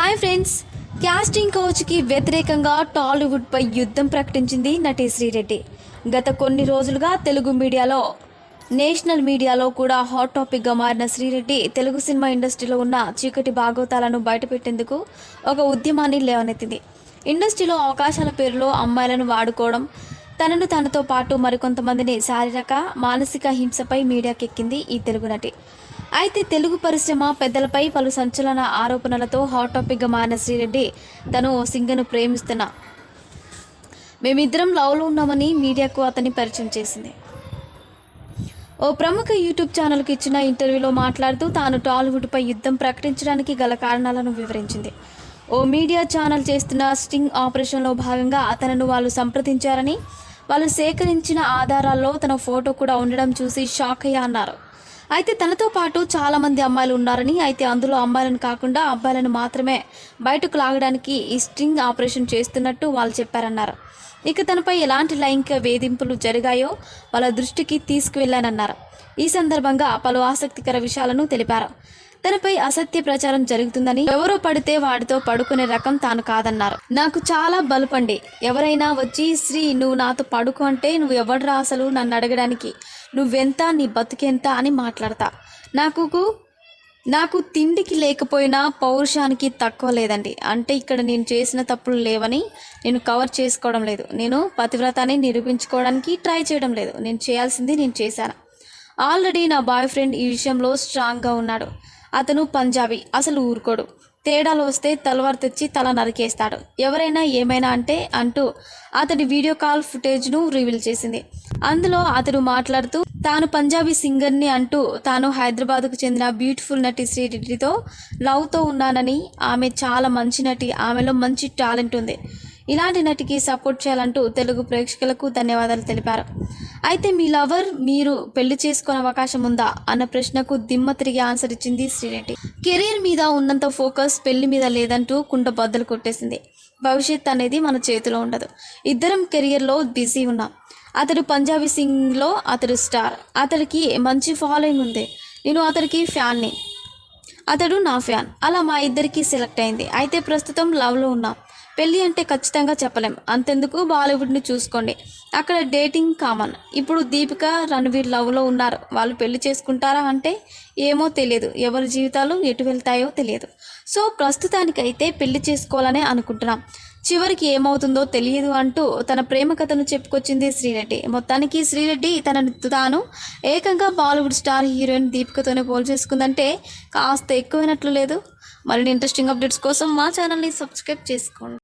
Hi friends. Casting కోచ్కి వ్యతిరేకంగా టాలీవుడ్పై యుద్ధం ప్రకటించింది నటి శ్రీరెడ్డి. గత కొన్ని రోజులుగా తెలుగు మీడియాలో నేషనల్ మీడియాలో కూడా హాట్ టాపిక్గా మారిన శ్రీరెడ్డి తెలుగు సినిమా ఇండస్ట్రీలో ఉన్న చీకటి భాగోతాలను బయటపెట్టేందుకు ఒక ఉద్యమాన్ని లేవనెత్తింది. ఇండస్ట్రీలో అవకాశాల పేరులో అమ్మాయిలను వాడుకోవడం తనను తనతో పాటు మరికొంతమందిని శారీరక మానసిక హింసపై మీడియాకెక్కింది ఈ తెలుగు నటి. అయితే తెలుగు పరిశ్రమ పెద్దలపై పలు సంచలన ఆరోపణలతో హాట్ టాపిక్గా మారిన శ్రీరెడ్డి తను ఓ సింగను ప్రేమిస్తున్న. మేమిద్దరం లవ్లో ఉన్నామని మీడియాకు అతన్ని పరిచయం చేసింది. ఓ ప్రముఖ యూట్యూబ్ ఛానల్కి ఇచ్చిన ఇంటర్వ్యూలో మాట్లాడుతూ తాను టాలీవుడ్పై యుద్ధం ప్రకటించడానికి గల కారణాలను వివరించింది. ఓ మీడియా ఛానల్ చేస్తున్న స్టింగ్ ఆపరేషన్లో భాగంగా అతనను వాళ్ళు సంప్రదించారని వాళ్ళు సేకరించిన ఆధారాల్లో తన ఫోటో కూడా ఉండడం చూసి షాక్ అయ్యా అన్నారు. అయితే తనతో పాటు చాలా మంది అమ్మాయిలు ఉన్నారని అయితే అందులో అమ్మాయిలను కాకుండా అబ్బాయిలను మాత్రమే బయటకు లాగడానికి ఈ స్ట్రింగ్ ఆపరేషన్ చేస్తున్నట్టు వాళ్ళు చెప్పారన్నారు. ఇక తనపై ఎలాంటి లైంగిక వేధింపులు జరిగాయో వాళ్ళ దృష్టికి తీసుకువెళ్ళానన్నారు. ఈ సందర్భంగా పలు ఆసక్తికర విషయాలను తెలిపారు. తనపై అసత్య ప్రచారం జరుగుతుందని ఎవరో పడితే వాడితో పడుకునే రకం తాను కాదన్నారు. నాకు చాలా బలపండి. ఎవరైనా వచ్చి శ్రీ నువ్వు నాతో పడుకో అంటే నువ్వు ఎవడరా అసలు? నన్ను అడగడానికి. నువ్వెంత? నీ బతుకెంత? అని మాట్లాడతా. నాకు నాకు తిండికి లేకపోయినా పౌరుషానికి తక్కువ లేదండి. అంటే ఇక్కడ నేను చేసిన తప్పులు లేవని నేను కవర్ చేసుకోవడం లేదు. నేను పతివ్రతాన్ని నిరూపించుకోవడానికి ట్రై చేయడం లేదు. నేను చేయాల్సింది నేను చేశాను. ఆల్రెడీ నా బాయ్ ఫ్రెండ్ ఈ విషయంలో స్ట్రాంగ్గా ఉన్నాడు. అతను పంజాబీ అసలు ఊరుకోడు. తేడాలు వస్తే తలవారు తెచ్చి తల నరికేస్తాడు. ఎవరైనా ఏమైనా అంటే అంటూ అతడి వీడియో కాల్ ఫుటేజ్ను రివీల్ చేసింది. అందులో అతడు మాట్లాడుతూ తాను పంజాబీ సింగర్ని అంటూ తాను హైదరాబాద్కు చెందిన బ్యూటిఫుల్ నటి శ్రీరెడ్డితో లవ్తో ఉన్నానని ఆమె చాలా మంచి నటి ఆమెలో మంచి టాలెంట్ ఉంది. ఇలాంటి నటికి సపోర్ట్ చేయాలంటూ తెలుగు ప్రేక్షకులకు ధన్యవాదాలు తెలిపారు. అయితే మీ లవర్ మీరు పెళ్ళి చేసుకునే అవకాశం ఉందా? అన్న ప్రశ్నకు దిమ్మ తిరిగి ఆన్సర్ ఇచ్చింది శ్రీరెడ్డి. కెరీర్ మీద ఉన్నంత ఫోకస్ పెళ్ళి మీద లేదంటూ కుండ బద్దలు కొట్టేసింది. భవిష్యత్ అనేది మన చేతిలో ఉండదు. ఇద్దరం కెరియర్లో బిజీ ఉన్నాం. అతడు పంజాబీ సింగ్లో అతడు స్టార్. అతడికి మంచి ఫాలోయింగ్ ఉంది. నేను అతడికి ఫ్యాన్ని. అతడు నా ఫ్యాన్. అలా మా ఇద్దరికి సెలెక్ట్ అయింది. అయితే ప్రస్తుతం లవ్లో ఉన్నాం. పెళ్ళి అంటే ఖచ్చితంగా చెప్పలేం. అంతెందుకు బాలీవుడ్ని చూసుకోండి. అక్కడ డేటింగ్ కామన్. ఇప్పుడు దీపిక రణవీర్ లవ్లో ఉన్నారు. వాళ్ళు పెళ్ళి చేసుకుంటారా అంటే ఏమో తెలియదు. ఎవరి జీవితాలు ఎటు వెళ్తాయో తెలియదు. సో ప్రస్తుతానికైతే పెళ్ళి చేసుకోవాలనే అనుకుంటున్నాం. చివరికి ఏమవుతుందో తెలియదు అంటూ తన ప్రేమ కథను చెప్పుకొచ్చింది శ్రీరెడ్డి. మొత్తానికి శ్రీరెడ్డి తనను తాను ఏకంగా బాలీవుడ్ స్టార్ హీరోయిన్ దీపికతోనే పోల్ చేసుకుందంటే కాస్త ఎక్కువైనట్లు లేదు. మరిన్ని ఇంట్రెస్టింగ్ అప్డేట్స్ కోసం మా ఛానల్ని సబ్స్క్రైబ్ చేసుకోండి.